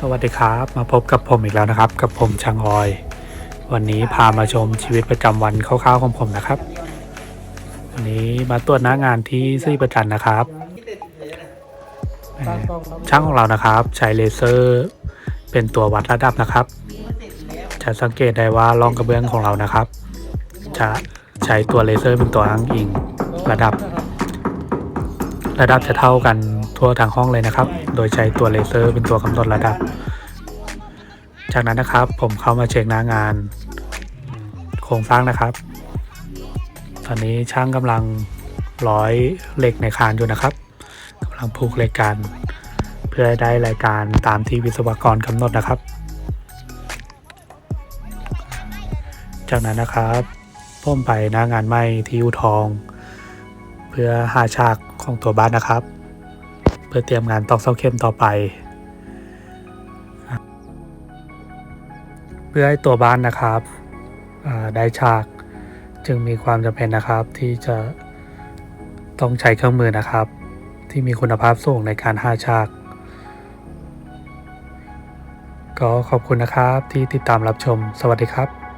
สวัสดีครับมาพบกับผมอีกแล้วนะครับ กับผมช่างออย วันนี้พามาชมชีวิตประจำวันคร่าวๆของผมนะครับ วันนี้มาตรวจหน้างานที่ซี่ประจันนะครับเอ่อช่างของเรานะครับ ใช้เลเซอร์เป็นตัววัดระดับนะครับ จะสังเกตได้ว่าร่องกระเบื้องของเรานะครับ จะใช้ตัวเลเซอร์เป็นตัวอ้างอิงระดับ ระดับจะเท่ากัน ทั่วทางห้องเลยนะครับ โดยใช้ตัวเลเซอร์เป็นตัวกำหนดระดับ จากนั้นนะครับผมเข้ามาเช็คหน้างาน โครงสร้างนะครับ ตอนนี้ช่างกำลังร้อยเหล็กในคานอยู่นะครับกำลังผูกเหล็กกัน เพื่อได้รายการตามที่วิศวกรกำหนดนะครับ จากนั้นนะครับผมไปหน้างานไหม้ที่อูทอง เพื่อหาฉากของตัวบ้านนะครับ เพื่อเตรียมงานตอกเสาเข็มต่อไป เพื่อให้ตัวบ้านนะครับได้ฉากจึงมีความจำเป็นนะครับที่จะต้องใช้เครื่องมือนะครับ ที่มีคุณภาพสูงในการหาฉาก ก็ขอบคุณนะครับที่ติดตามรับชมสวัสดีครับ